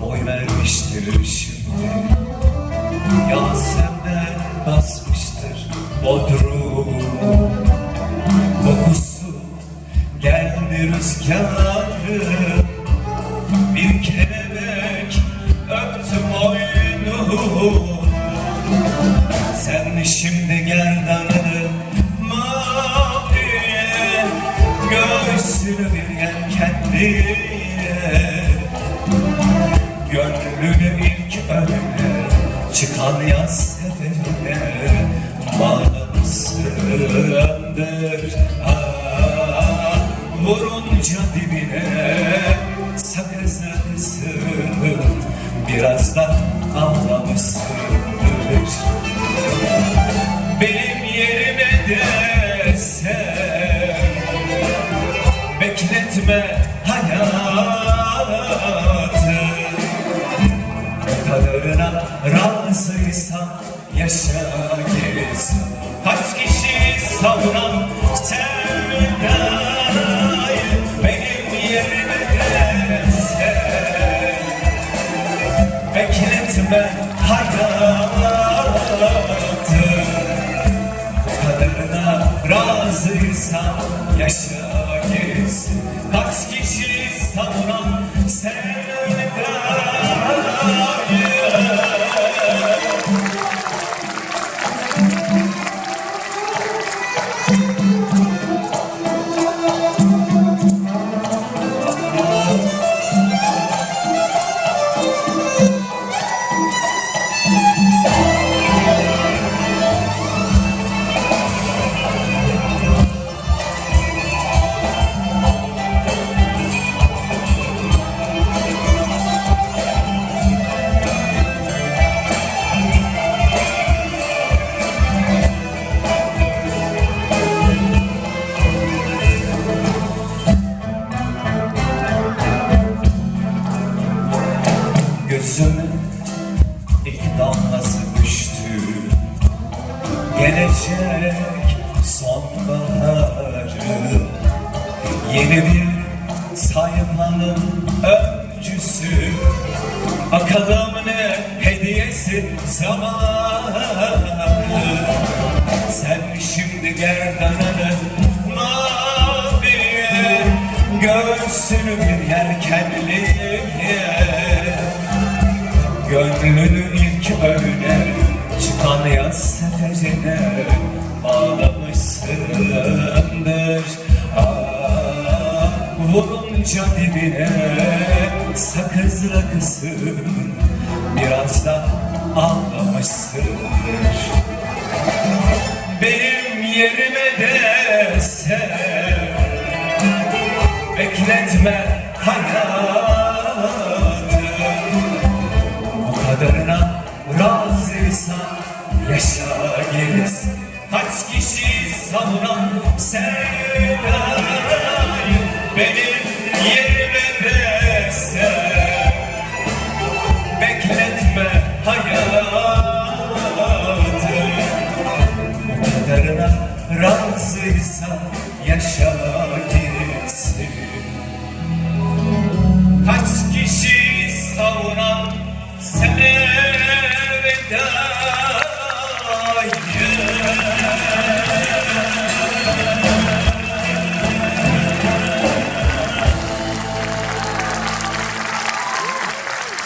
boy vermiştir şimdi. Yalnız basmıştır Bodrum Kokusu geldi rüzgarın Göğsünü bir yelkenliye Gönlünü ilk önüne Çıkan yaz seferine Bağlamışsındır. Ah, Vurunca dibine Sakızlısın Biraz da ağlamışsındır Bekletme hayatı Kaderine razıysan yaşa gitsin. Kaç kişi savunan razıysan yaşa gitsin Kaç kişi savunan sevdayı Gelecek sonbaharı Yeni bir sayfanın öncüsü. Bakalım ne hediyesi zamanı. Sen şimdi gerdanını maviye Göğsünü bir yelkenliye Gönlünü seferine bağlamışsındır ah, Vurunca dibine sakız rakısın. Biraz da ağlamışsındır. Benim yerime de sen. Bekletme razıysan yaşa gelirsin Kaç kişi savunan sevdayı